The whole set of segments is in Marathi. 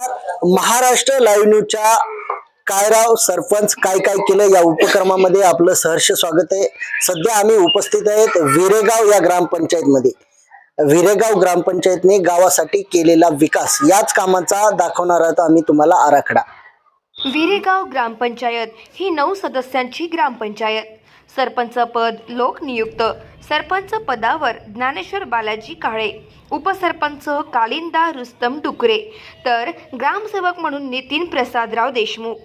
महाराष्ट्र लाईव्ह न्यूजच्या कायराव सरपंच काय काय केलं या उपक्रमामध्ये आपलं सहर्ष स्वागत आहे. सध्या आम्ही उपस्थित आहेत विरेगाव या ग्रामपंचायतमध्ये. विरेगाव ग्रामपंचायतने गावासाठी केलेला विकास याच कामाचा दाखवणार आहोत आम्ही तुम्हाला आराखडा. विरेगाव ग्रामपंचायत ही नऊ सदस्यांची ग्रामपंचायत. सरपंच पद लोकनियुक्त सरपंच पदावर ज्ञानेश्वर बालाजी काळे. उपसरपंच कालिंदा रुस्तम डुकरे. तर ग्रामसेवक म्हणून नितीन प्रसादराव देशमुख.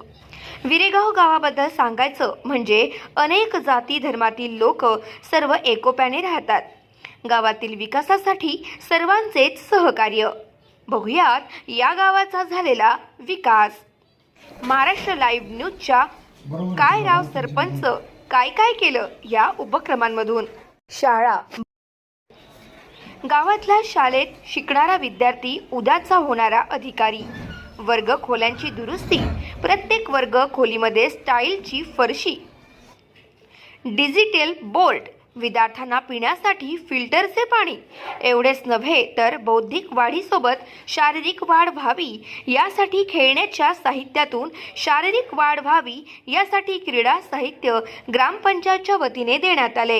विरेगाव गावाबद्दल सांगायचं म्हणजे अनेक जाती धर्मातील लोक सर्व एकोप्याने राहतात. गावातील विकासासाठी सर्वांचेच सहकार्य. बघूयात या गावाचा झालेला विकास. महाराष्ट्र लाईव्ह न्यूजच्या काय राव सरपंच? काय काय केलं या उपक्रमांमधून? शाळा. गावातल्या शाळेत शिकणारा विद्यार्थी उद्याचा होणारा अधिकारी. वर्ग खोल्यांची दुरुस्ती. प्रत्येक वर्ग खोलीमध्ये स्टाईलची फरशी. डिजिटल बोर्ड विद्यार्थ्यांना पिण्यासाठी फिल्टरचे पाणी. एवढेच नव्हे तर बौद्धिक वाढीसोबत शारीरिक वाढ व्हावी यासाठी खेळण्याच्या साहित्यातून शारीरिक वाढ व्हावी यासाठी क्रीडा साहित्य ग्रामपंचायतच्या वतीने देण्यात आले.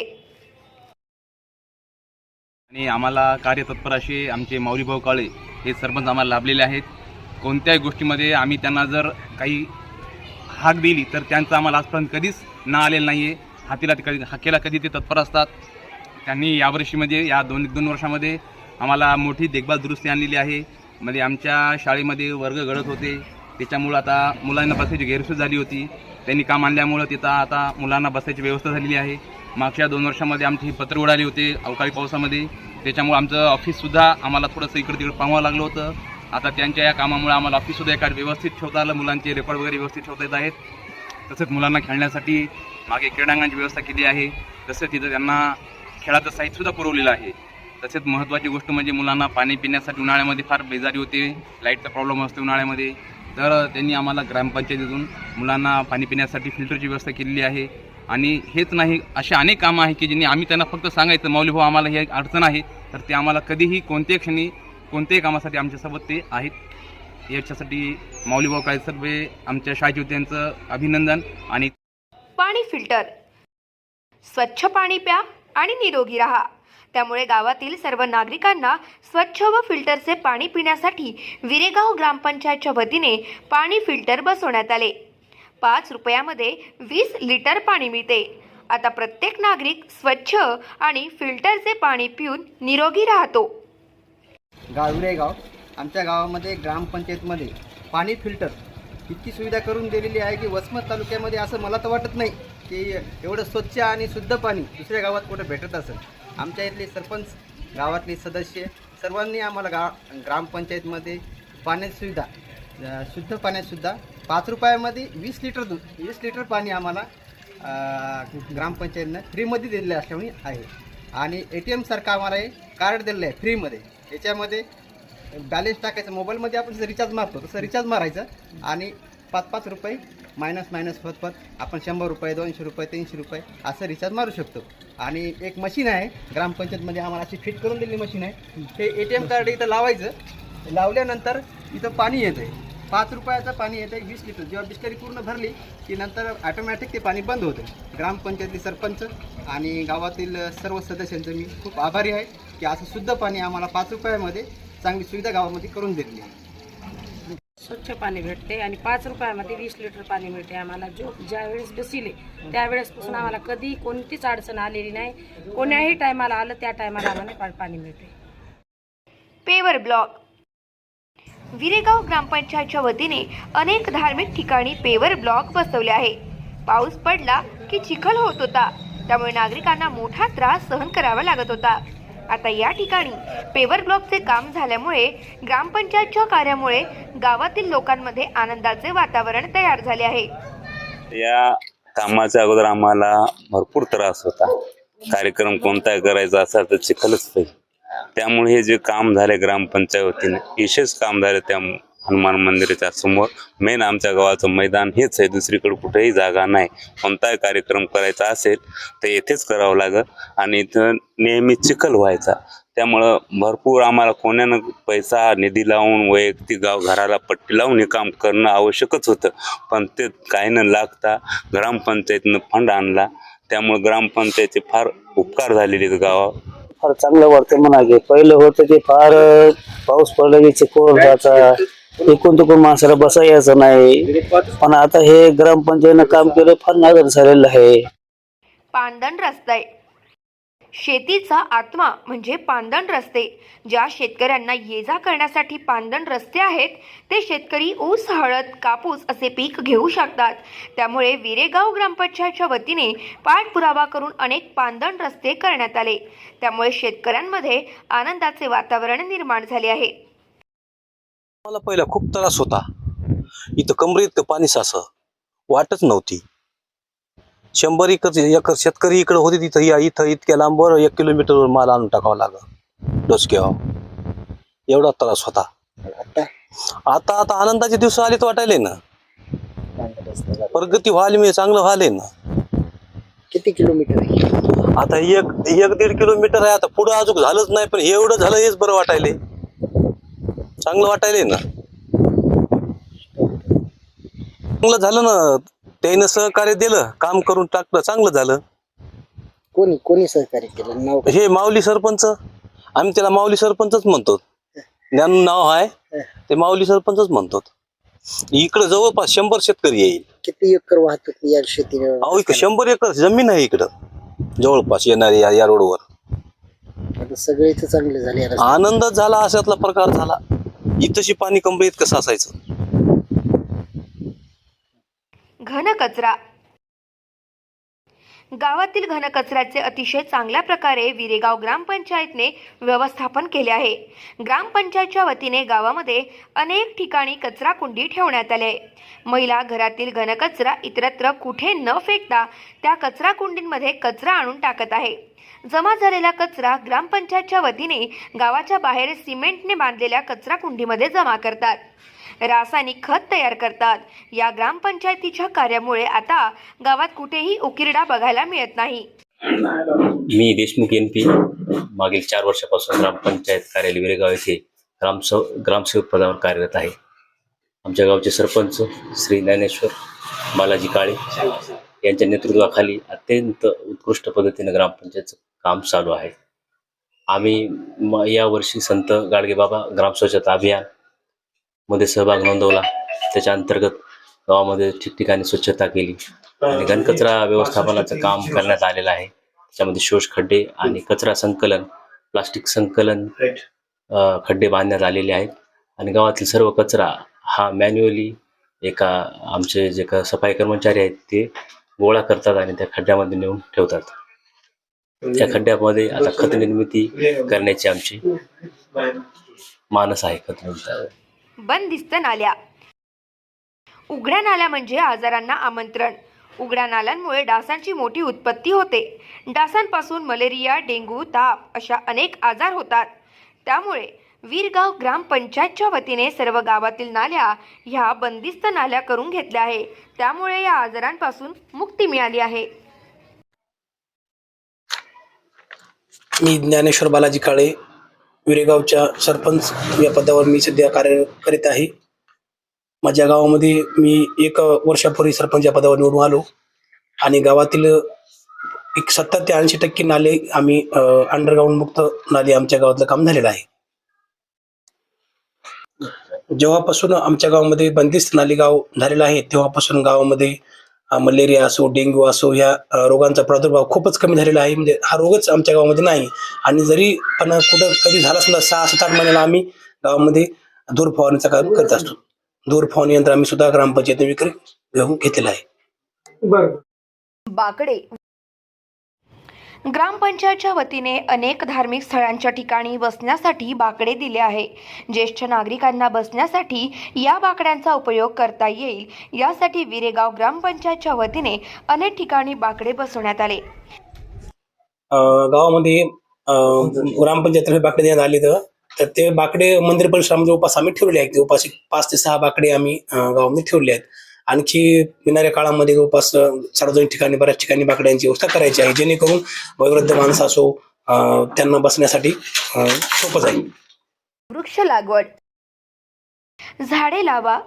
आणि आम्हाला कार्यतत्पर असे आमचे माऊलीभाऊ काळे हे सरपंच आम्हाला लाभलेले आहेत. कोणत्याही गोष्टीमध्ये आम्ही त्यांना जर काही हाक दिली तर त्यांचं आम्हाला आजपर्यंत कधीच ना आलेलं नाही आहे हातीला ते कधी हाकेला कधी ते तत्पर असतात. त्यांनी यावर्षीमध्ये म्हणजे या दोन दोन वर्षामध्ये आम्हाला मोठी देखभाल दुरुस्ती आणलेली आहे. म्हणजे आमच्या शाळेमध्ये वर्ग घडत होते. त्याच्यामुळं आता मुलांना बसायची गैरसोय झाली होती. त्यांनी काम आणल्यामुळं तिथं आता मुलांना बसायची व्यवस्था झालेली आहे. मागच्या दोन वर्षामध्ये आमची पत्र उडाली होते अवकाळी पावसामध्ये. त्याच्यामुळे आमचं ऑफिससुद्धा आम्हाला थोडंसं इकडं तिकडं पाहावं लागलं होतं. आता त्यांच्या या कामामुळे आम्हाला ऑफिससुद्धा एका व्यवस्थित ठेवता आलं. मुलांचे रेकॉर्ड वगैरे व्यवस्थित ठेवता येत आहेत. तसंच मुलांना खेळण्यासाठी मागे क्रीडांगणाची व्यवस्था केली आहे. तसंच तिथं त्यांना खेळाचं साहित्यसुद्धा पुरवलेलं आहे. तसेच महत्त्वाची गोष्ट म्हणजे मुलांना पाणी पिण्यासाठी उन्हाळ्यामध्ये फार बेजारी होते. लाईटचा प्रॉब्लेम असतो उन्हाळ्यामध्ये. तर त्यांनी आम्हाला ग्रामपंचायतीतून मुलांना पाणी पिण्यासाठी फिल्टरची व्यवस्था केलेली आहे. आणि हेच नाही असे अनेक कामं आहे की ज्यांनी आम्ही त्यांना फक्त सांगायचं मौली भाऊ आम्हाला ही एक अडचण आहे. तर ते आम्हाला कधीही कोणत्याही क्षणी कोणत्याही कामासाठी आमच्यासोबत ते आहेत. याच्यासाठी माऊलीभाऊ काय सर्व आमच्या शाळेचे त्यांचं अभिनंदन आणि पाणी फिल्टर. स्वच्छ पाणी प्या आणि निरोगी राहा. त्यामुळे गावातील सर्व नागरिकांना स्वच्छ व फिल्टरचे पाणी पिण्यासाठी विरेगाव ग्रामपंचायतच्या वतीने पाणी फिल्टर बसवण्यात आले. पाच रुपयामध्ये वीस लिटर पाणी मिळते. आता प्रत्येक नागरिक स्वच्छ आणि फिल्टरचे पाणी पिऊन निरोगी राहतो. गाव विरेगाव आमच्या गावामध्ये ग्रामपंचायतमध्ये पाणी फिल्टर इतकी सुविधा करून दिलेली आहे की वसमत तालुक्यामध्ये असं मला तर वाटत नाही की एवढं स्वच्छ आणि शुद्ध पाणी दुसऱ्या गावात कुठं भेटत असेल. आमच्या इथले सरपंच गावातले सदस्य सर्वांनी आम्हाला गा ग्रामपंचायतमध्ये पाण्याची सुविधा शुद्ध पाण्यातसुद्धा पाच रुपयामध्ये वीस लिटर दूध वीस लिटर पाणी आम्हाला ग्रामपंचायतनं फ्रीमध्ये दिलेलं असल्यामुळे आहे. आणि ए टी एमसारखं आम्हाला हे कार्ड दिलेलं आहे फ्रीमध्ये. याच्यामध्ये बॅलेन्स टाकायचं. मोबाईलमध्ये आपण जसं रिचार्ज मारतो तसं रिचार्ज मारायचं. आणि पाच पाच रुपये मायनस मायनस पत फत आपण शंभर रुपये दोनशे रुपये तीनशे रुपये असं रिचार्ज मारू शकतो. आणि एक मशीन आहे ग्रामपंचायतमध्ये आम्हाला अशी फिट करून दिलेली मशीन आहे. हे ए टी एम कार्ड इथं लावायचं. लावल्यानंतर इथं पाणी येतं आहे पाच रुपयाचं पाणी येतं आहे वीस लिटर. जेव्हा बिस्लरी पूर्ण भरली की नंतर ऑटोमॅटिक ते पाणी बंद होतं ग्रामपंचायतली सरपंच आणि गावातील सर्व सदस्यांचं मी खूप आभारी आहे की असं शुद्ध पाणी आम्हाला पाच रुपयामध्ये चांगली सुविधा गावामध्ये करून दिलेली आहे. स्वच्छ पाणी भेटते आणि पाच रुपयामध्ये वीस लिटर पाणी मिळते आम्हाला. जो ज्या वेळेस बसिले त्यावेळेसपासून आम्हाला कधी कोणतीच अडचण आलेली नाही. कोण्याही टायमाला आलं त्या टायमाला आम्हाला पाणी मिळते. Paver block. विरेगाव ग्रामपंचायतच्या वतीने अनेक धार्मिक ठिकाणी पेवर ब्लॉक बसवले आहे. पाऊस पडला की चिखल होत होता. त्यामुळे नागरिकांना मोठा त्रास सहन करावा लागत होता. आता या ठिकाणी पेवर ब्लॉकचे काम झाल्यामुळे ग्रामपंचायतच्या कार्यामुळे गावातील लोकांमध्ये आनंदाचे वातावरण तयार झाले आहे. या कामाच्या अगोदर आम्हाला भरपूर त्रास होता. कार्यक्रम कोणता करायचा असा तर चिखलच पाहिजे त्यामुळे हे जे काम झाले ग्रामपंचायतीने विशेष काम झाले त्या हनुमान मंदिराच्या समोर. मेन आमच्या गावाचं मैदान हेच आहे दुसरीकडे कुठेही जागा नाही. कोणताही कार्यक्रम करायचा असेल तर येथेच करावं लागत आणि इथं नेहमी चिखल व्हायचा. त्यामुळं भरपूर आम्हाला कोण्यानं पैसा निधी लावून वैयक्तिक गाव घराला पट्टी लावून हे काम करणं आवश्यकच होतं. पण ते काही न लागता ग्रामपंचायतीनं फंड आणला. त्यामुळे ग्रामपंचायती फार उपकार झालेले आहेत गावावर. फार चांगलं वाटतं म्हणा पहिलं होतं ते फार पाऊस पडला की चिकोर जायचा एकूण तिकून माणसाला बसा यायचं नाही. पण आता हे ग्रामपंचायतीनं काम केलं फार नागर झालेलं आहे. पांदण रस्ते. शेतीचा आत्मा म्हणजे पांदण रस्ते. ज्या शेतकऱ्यांना ये जा करण्यासाठी पांदण रस्ते आहेत ते शेतकरी ऊस हळद कापूस असे पीक घेऊ शकतात. त्यामुळे विरेगाव ग्रामपंचायतच्या वतीने पाठपुरावा करून अनेक पांदण रस्ते करण्यात आले. त्यामुळे शेतकऱ्यांमध्ये आनंदाचे वातावरण निर्माण झाले आहे. मला पहिला खूप त्रास होता. इथं कमरेत पाणी सास वाटच नव्हती. शंभर एकर एकर शेतकरी इकडे होते तिथं या इथं इतक्या लांबवर एक किलोमीटरवर माल आणून टाकावा लाग डोसक्यावर. एवढा त्रास होता. आता आता आनंदाचे दिवस आले तर वाटायले ना. प्रगती व्हायला मी चांगलं व्हायले ना. किती किलोमीटर आहे? आता एक एक दीड किलोमीटर आहे. आता पुढं अजून झालंच नाही पण एवढं झालं हेच बरं वाटायले. चांगलं वाटायले ना. चांगलं झालं ना. त्यानं सहकार्य दिलं काम करून टाकलं चांगलं झालं. कोणी कोणी सहकार्य केलं? नाव काय? हे माऊली सरपंच. आम्ही त्याला माऊली सरपंचच म्हणतो. ज्ञान नाव आहे ते माऊली सरपंचच म्हणतो. इकडं जवळपास शंभर शेतकरी येईल. किती एकर वाहतूक या शेती अहो इकडं शंभर एकर जमीन आहे इकडं. जवळपास येणारी या या रोडवर. आता सगळे इथं चांगले झाले. आनंदच झाला अशातला प्रकार झाला. इथंशी पाणी कंपनीत कसं असायचं? घन कचरा गावातील घनकचऱ्याचे अतिशय चांगल्या प्रकारे विरेगाव ग्रामपंचायतने व्यवस्थापन केले आहे. ग्रामपंचायतच्या वतीने गावामध्ये अनेक ठिकाणी कचरा कुंडी ठेवण्यात आले. महिला घरातील घनकचरा इतरत्र कुठे न फेकता त्या कचरा कुंडींमध्ये कचरा आणून टाकत आहे. जमा झालेला कचरा ग्रामपंचायतच्या वतीने गावाच्या बाहेर सिमेंटने बांधलेल्या कचरा कुंडीमध्ये जमा करतात. रासायनिक खत तयार करतात. या ग्रामपंचायतीच्या कार्यामुळे आता गावात कुठेही उकिरडा बघायला मिळत नाही. मी देशमुख एम पी. मागील चार वर्षापासून ग्रामपंचायत कार्यालय विरेगाव येथे ग्रामसेव ग्रामसेवक पदावर कार्यरत आहे. आमच्या गावचे सरपंच श्री ज्ञानेश्वर बालाजी काळे. यांच्या नेतृत्वाखाली अत्यंत उत्कृष्ट पद्धतीने ग्रामपंचायतचं काम चालू आहे. आम्ही यावर्षी संत गाडगेबाबा ग्राम स्वच्छता अभियानमध्ये सहभाग नोंदवला. त्याच्या अंतर्गत गावामध्ये ठिकठिकाणी स्वच्छता केली. आणि घनकचरा व्यवस्थापनाचं काम करण्यात आलेलं आहे. त्याच्यामध्ये शोष खड्डे आणि कचरा संकलन प्लास्टिक संकलन खड्डे बांधण्यात आलेले आहेत. आणि गावातील सर्व कचरा हा मॅन्युअली एका आमचे जे का सफाई कर्मचारी आहेत ते गोळा करतात आणि त्या खड्ड्यामध्ये नेऊन ठेवतात. त्या खड्ड्यामध्ये आता खत निर्मिती करण्याची आमची मानस आहे खत निर्मिती. बंदिस्त नाल्या. उघड्या नाल्या म्हणजे आजारांना आमंत्रण. उघड्या नाल्यांमुळे डासांची मोठी उत्पत्ती होते. डासांपासून मलेरिया डेंग्यू ताप अशा अनेक आजार होतात. त्यामुळे वीरगाव ग्रामपंचायतच्या वतीने सर्व गावातील नाल्या ह्या बंदिस्त नाल्या करून घेतल्या आहे. त्यामुळे या आजारांपासून मुक्ती मिळाली आहे. मी ज्ञानेश्वर बालाजी काळे विरेगावच्या सरपंच या पदावर मी सध्या कार्य करीत आहे. माझ्या गावामध्ये मी एक वर्षापूर्वी सरपंच या पदावर निवडून आलो आणि गावातील एक सत्तर ते ऐंशी टक्के नाले आम्ही अंडरग्राऊंड मुक्त नाले आमच्या गावातलं काम झालेलं आहे. जेव्हापासून आमच्या गावामध्ये बंदिस्त नाले गाव झालेलं आहे तेव्हापासून गावामध्ये मलेरिया असो डेंग्यू असो ह्या रोगांचा प्रादुर्भाव खूपच कमी झालेला आहे. म्हणजे हा रोगच आमच्या गावामध्ये नाही. आणि जरी पण कुठं कधी झाला असला सहा सात आठ महिन्याला आम्ही गावामध्ये धूर फवारणीचं काम करत असतो. धूर फवारणी यंत्र आम्ही सुद्धा ग्रामपंचायत विक्री घेऊन घेतलेलं आहे. बाकडे ग्रामपंचायतच्या वतीने अनेक धार्मिक स्थळांच्या ठिकाणी बसण्यासाठी बाकडे दिले आहे. ज्येष्ठ नागरिकांना बसण्यासाठी या बाकड्यांचा उपयोग करता येईल. यासाठी विरेगाव ग्रामपंचायतच्या वतीने अनेक ठिकाणी बाकडे बसवण्यात आले. गावामध्ये ग्रामपंचायत बाकडे देण्यात आले तर ते बाकडे मंदिर परिसरामध्ये उपास आम्ही ठेवले आहेत. उपाशी पाच ते सहा बाकडे आम्ही गावामध्ये ठेवले आहेत. आणखी येणाऱ्या काळामध्ये जवळपास सार्वजनिक ठिकाणी बऱ्याच ठिकाणी बाकड्यांची व्यवस्था करायची आहे जेणेकरून वयोवृद्ध माणसं असो त्यांना बसण्यासाठी सोपं जाईल. वृक्ष लागवड. झाडे लावा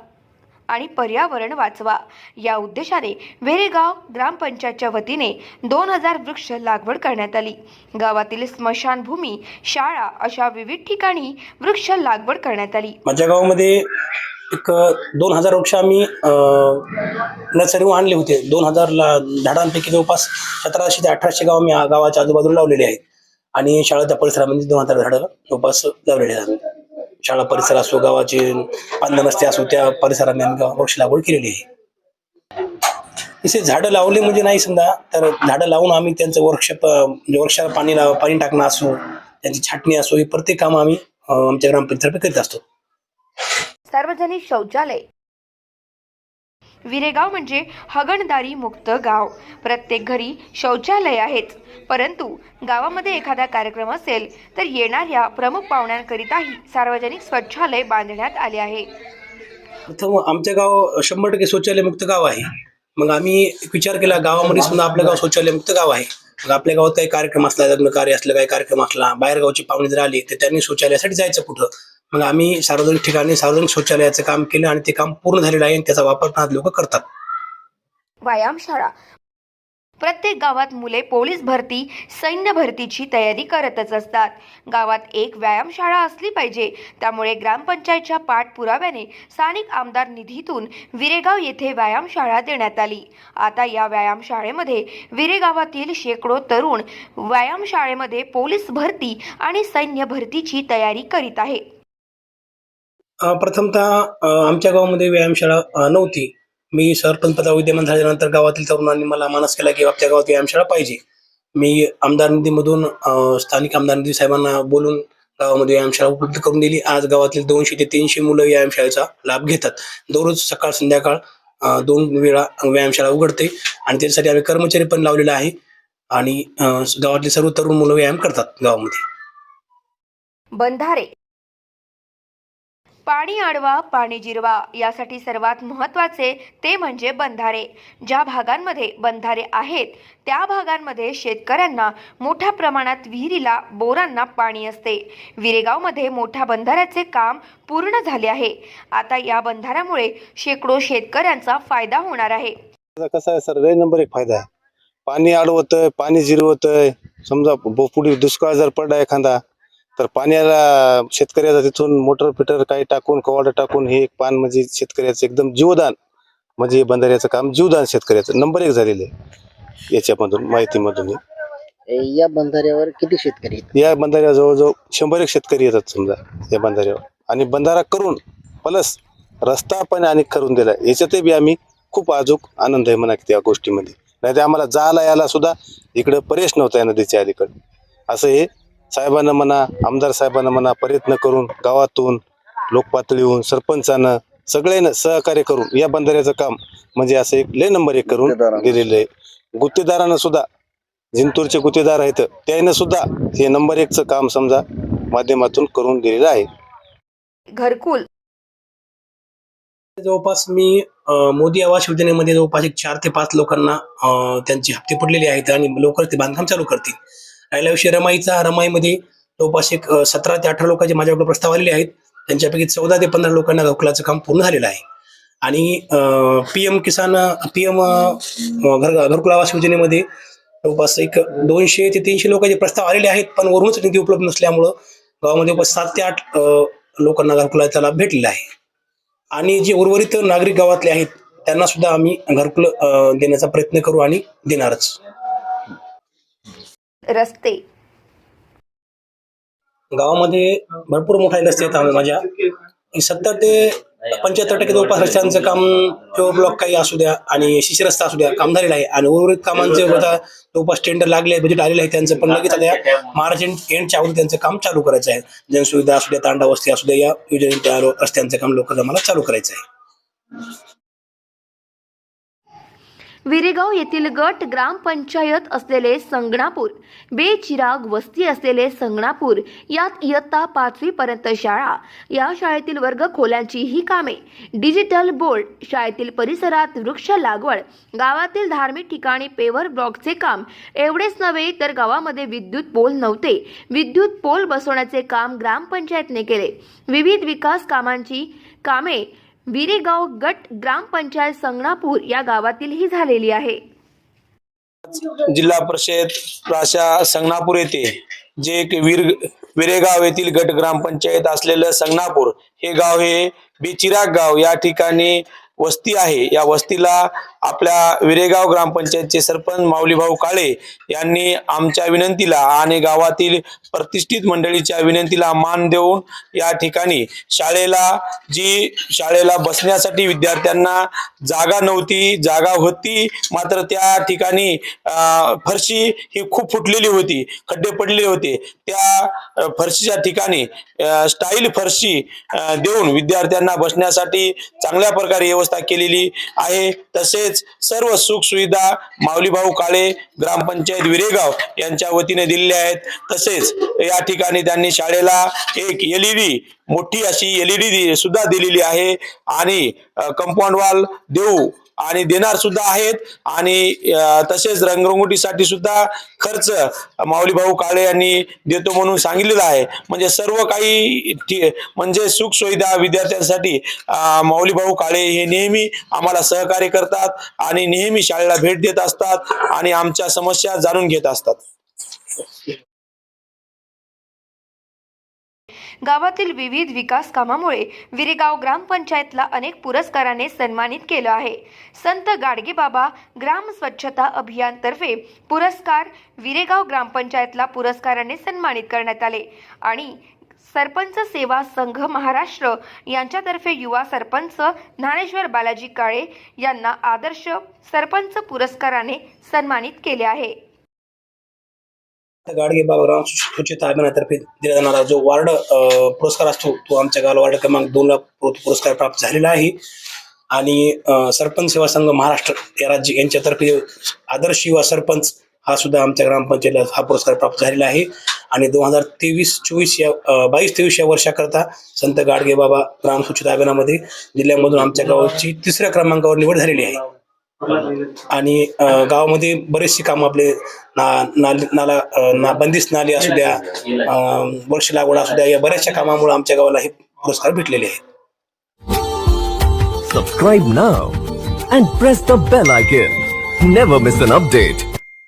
आणि पर्यावरण वाचवा. या उद्देशाने वेरेगाव ग्रामपंचायतच्या वतीने दोन हजार वृक्ष लागवड करण्यात आली. गावातील स्मशानभूमी शाळा अशा विविध ठिकाणी वृक्ष लागवड करण्यात आली. माझ्या गावामध्ये एक दोन हजार वृक्ष आम्ही नर्सरीवर आणले होते. दोन हजार ला झाडांपैकी जवळपास सतराशे ते अठराशे गाव मी गावाच्या आजूबाजूला लावलेले आहेत. आणि शाळेच्या परिसरामध्ये दोन हजार झाडं जवळपास लावलेले आहेत. शाळा परिसर असो गावाचे पांढर रस्ते असो त्या परिसरामध्ये आम्ही वृक्ष लागवड केलेली आहे. तसे झाडं लावले म्हणजे नाही समजा तर झाडं लावून आम्ही त्यांचं वर्कशॉप म्हणजे वर्षाला पाणी लाव पाणी टाकणं असो त्यांची छाटणी असो हे प्रत्येक काम आम्ही आमच्या ग्रामपंचायत करीत असतो. सार्वजनिक शौचालय. विरेगाव म्हणजे हगणदारी मुक्त गाव. प्रत्येक घरी शौचालय आहेच परंतु गावामध्ये एखादा कार्यक्रम असेल तर येणाऱ्या प्रमुख पाहुण्यांकरिताही सार्वजनिक स्वच्छालय बांधण्यात आले आहे. आमचं गाव शंभर टक्के शौचालय मुक्त गाव आहे. मग आम्ही विचार केला गावामध्ये सुद्धा आपलं गाव शौचालय मुक्त गाव आहे. मग आपल्या गावात काही कार्यक्रम असला लग्न कार्य असलं काही कार्यक्रम असला बाहेर गावची पाहुणे जर आली तर त्यांनी शौचालयासाठी जायचं कुठं? मग आम्ही सार्वजनिक ठिकाणी सार्वजनिक शौचालयाचं काम केलं आणि ते काम पूर्ण झालेलं आहे आणि त्याचा वापर आज लोक करतात. व्यायामशाळा प्रत्येक गावात मुले पोलीस भरती सैन्य भरतीची तयारी करतच असतात. गावात एक व्यायामशाळा असली पाहिजे. त्यामुळे ग्रामपंचायतच्या पाठपुराव्याने स्थानिक आमदार निधीतून विरेगाव येथे व्यायामशाळा देण्यात आली. आता या व्यायामशाळेमध्ये विरेगावातील शेकडो तरुण व्यायामशाळेमध्ये पोलीस भरती आणि सैन्य भरतीची तयारी करीत आहे प्रथमतः आमच्या गावामध्ये व्यायामशाळा नव्हती. मी सरपंच पदा विद्यमान झाल्यानंतर गावातील तरुणांनी मला मानस केला की आमच्या गावात व्यायामशाळा पाहिजे. मी आमदार निधीमधून स्थानिक आमदार निधी साहेबांना बोलून गावामध्ये व्यायामशाळा उपलब्ध करून दिली. आज गावातील दोनशे ते तीनशे मुलं व्यायामशाळेचा लाभ घेतात. दररोज सकाळ संध्याकाळ दोन वेळा व्यायामशाळा उघडते आणि त्यासाठी आम्ही कर्मचारी पण लावलेला आहे आणि गावातले सर्व तरुण मुलं व्यायाम करतात गावामध्ये. बंधारे पाणी आडवा पाणी जिरवा. यासाठी सर्वात महत्त्वाचे ते म्हणजे बंधारे. ज्या भागांमध्ये बंधारे आहेत त्या भागांमध्ये शेतकऱ्यांना मोठ्या प्रमाणात विहिरीला बोरांना पाणी असते. विरेगावमध्ये मोठ्या बंधाऱ्याचे काम पूर्ण झाले आहे. आता या बंधाऱ्यामुळे शेकडो शेतकऱ्यांचा फायदा होणार आहे. कसं आहे सर नंबर एक फायदा आहे. पाणी अडवतंय पाणी जिरवतय. समजा भोपुडी दुष्काळ जर पडला एखादा तर पाण्याला शेतकऱ्याचा तिथून मोटर फिटर काही टाकून कवाडं टाकून हे एक पान म्हणजे शेतकऱ्याचं एकदम जीवदान. म्हणजे हे बंधाऱ्याचं काम जीवदान शेतकऱ्याचं. नंबर एक झालेलं आहे याच्यामधून माहितीमधून. या बंधाऱ्यावर किती शेतकरी आहेत? या बंधाऱ्या जवळजवळ शंभर एक शेतकरी येतात समजा या बंधाऱ्यावर. आणि बंधारा करून प्लस रस्ता पण आणि करून दिला. याच्यातही बी आम्ही खूप अजूक आनंद आहे म्हणा की त्या गोष्टीमध्ये. नाही तर आम्हाला जायला यायला सुद्धा इकडं प्रवेश नव्हता या नदीच्या अलीकडं. असं हे साहेबांना म्हणा आमदार साहेबांना म्हणा प्रयत्न करून गावातून लोकपातळीहून सरपंचानं सगळ्यांना सहकार्य करून या बंधाऱ्याचं काम म्हणजे असं एक लय नंबर एक करून दिलेलं आहे. गुत्तेदारानं सुद्धा जिंतूरचे गुत्तेदार आहेत त्यानं सुद्धा हे नंबर एकचं काम समजा माध्यमातून करून दिलेलं आहे. घरकुल. जवळपास मी मोदी आवास योजनेमध्ये जवळपास एक चार ते पाच लोकांना त्यांचे हप्ते पडलेले आहेत आणि लवकर ते बांधकाम चालू करतील. राहिला विषय रमाईचा रमाईमध्ये जवळपास एक सतरा ते अठरा लोकांचे माझ्याकडे प्रस्ताव आलेले आहेत त्यांच्यापैकी चौदा ते पंधरा लोकांना घरकुलाचं काम पूर्ण झालेलं आहे. आणि P M Kisan P M घर घरकुल आवास योजनेमध्ये जवळपास एक दोनशे ते तीनशे लोकांचे प्रस्ताव आलेले आहेत पण वरूनच निधी उपलब्ध नसल्यामुळं गावामध्ये जवळपास सात ते आठ अं, लोकांना घरकुलाचा लाभ भेटलेला आहे. आणि जे उर्वरित नागरिक गावातले आहेत त्यांना सुद्धा आम्ही घरकुल देण्याचा प्रयत्न करू आणि देणारच. रस्ते. गावामध्ये भरपूर मोठा रस्ते आहेत आम्ही माझ्या. सत्तर ते पंच्याहत्तर टक्के जवळपास रस्त्यांचं काम प्युअर ब्लॉक काही असू द्या आणि शिशी रस्ता असू द्या काम झालेलं आहे. आणि उर्वरित कामांचे आता जवळपास टेंडर लागले आहे बजेट आलेलं आहे त्यांचं. पण लगेच आता मार्च एंड एंडच्या अगोदर त्यांचं काम चालू करायचं आहे. जनसुविधा असू द्या तांडा वस्ती असू द्या या योजनेच्या रस्त्यांचं काम लोकांना मला चालू करायचं आहे. विरेगाव येथील गट ग्रामपंचायत असलेले संगणापूर बेचिराग वस्ती असलेले संगणापूर यात इयत्ता पाचवी पर्यंत शाळा. या शाळेतील वर्ग खोल्यांची ही कामे. डिजिटल बोर्ड शाळेतील परिसरात वृक्ष लागवड गावातील धार्मिक ठिकाणी पेवर ब्लॉकचे काम. एवढेच नव्हे तर गावामध्ये विद्युत पोल नव्हते. विद्युत पोल बसवण्याचे काम ग्रामपंचायतने केले. विविध विकास कामांची कामे विरेगाव गट ग्रामपंचायत संगणापूर या गावातील ही झालेली आहे. जिल्हा परिषद प्राशा संगणापूर येथे जे एक वीर विरेगाव येथील गट ग्रामपंचायत असलेलं संगणापूर हे गाव हे बेचिराग गाव या ठिकाणी वस्ती आहे. या वस्तीला आपल्या विरेगाव ग्रामपंचायतचे सरपंच माऊलीभाऊ काळे यांनी आमच्या विनंतीला आणि गावातील प्रतिष्ठित मंडळीच्या विनंतीला मान देऊन या ठिकाणी शाळेला जी शाळेला बसण्यासाठी विद्यार्थ्यांना जागा नव्हती जागा होती. मात्र त्या ठिकाणी फरशी ही खूप फुटलेली होती खड्डे पडलेले होते. त्या फरशीच्या ठिकाणी स्टाईल फरशी देऊन विद्यार्थ्यांना बसण्यासाठी चांगल्या प्रकारे व्यवस्था केलेली आहे. तसेच सर्व सुख सुविधा माऊलीभाऊ काळे ग्रामपंचायत विरेगाव यांच्या वतीने दिलेल्या आहेत. तसेच या ठिकाणी त्यांनी शाळेला एक एलईडी मोठी अशी एलईडी सुद्धा दिलेली आहे. आणि कंपाऊंड वॉल देऊ आणि देणार सुद्धा आहेत. आणि तसेच रंगरंगोटीसाठी सुद्धा खर्च माऊली भाऊ काळे यांनी देतो म्हणून सांगितलेलं आहे. म्हणजे सर्व काही म्हणजे सुख सुविधा विद्यार्थ्यांसाठी माऊलीभाऊ माऊली भाऊ काळे हे नेहमी आम्हाला सहकार्य करतात आणि नेहमी शाळेला भेट देत असतात आणि आमच्या समस्या जाणून घेत असतात. गावातील विविध विकास कामामुळे विरेगाव ग्रामपंचायतला अनेक पुरस्काराने सन्मानित केलं आहे. संत गाडगेबाबा ग्राम स्वच्छता अभियानतर्फे पुरस्कार विरेगाव ग्रामपंचायतला पुरस्काराने सन्मानित करण्यात आले. आणि सरपंच सेवा संघ महाराष्ट्र यांच्यातर्फे युवा सरपंच ज्ञानेश्वर बालाजी काळे यांना आदर्श सरपंच पुरस्काराने सन्मानित केले आहे. गाडगे बाबाराव स्वच्छता अभियानातर्फे दिला जाणारा जो वार्ड पुरस्कार असतो तो आमच्या गावाला वार्ड क्रमांक दोनला पुरस्कार प्राप्त झालेला आहे. आणि सरपंच सेवा संघ महाराष्ट्र या राज्य यांच्यातर्फे आदर्श युवा सरपंच हा सुद्धा आमच्या ग्रामपंचायतीला हा पुरस्कार प्राप्त झालेला आहे. आणि दोन हजार तेवीस चोवीस या बावीस तेवीस या वर्षाकरता संत गाडगे बाबा ग्राम स्वच्छता अभियानामध्ये जिल्ह्यामधून आमच्या गावाची तिसऱ्या क्रमांकावर निवड झालेली आहे. आणि गावामध्ये बरेचसे काम आपले ना नाली नाला ना बंदिस्त नाली असू द्या वर्ष वृक्ष लागवड असू द्या या बऱ्याचशा कामामुळे आमच्या गावाला हे पुरस्कार भेटलेले आहेत. Subscribe now and press the bell icon never miss an update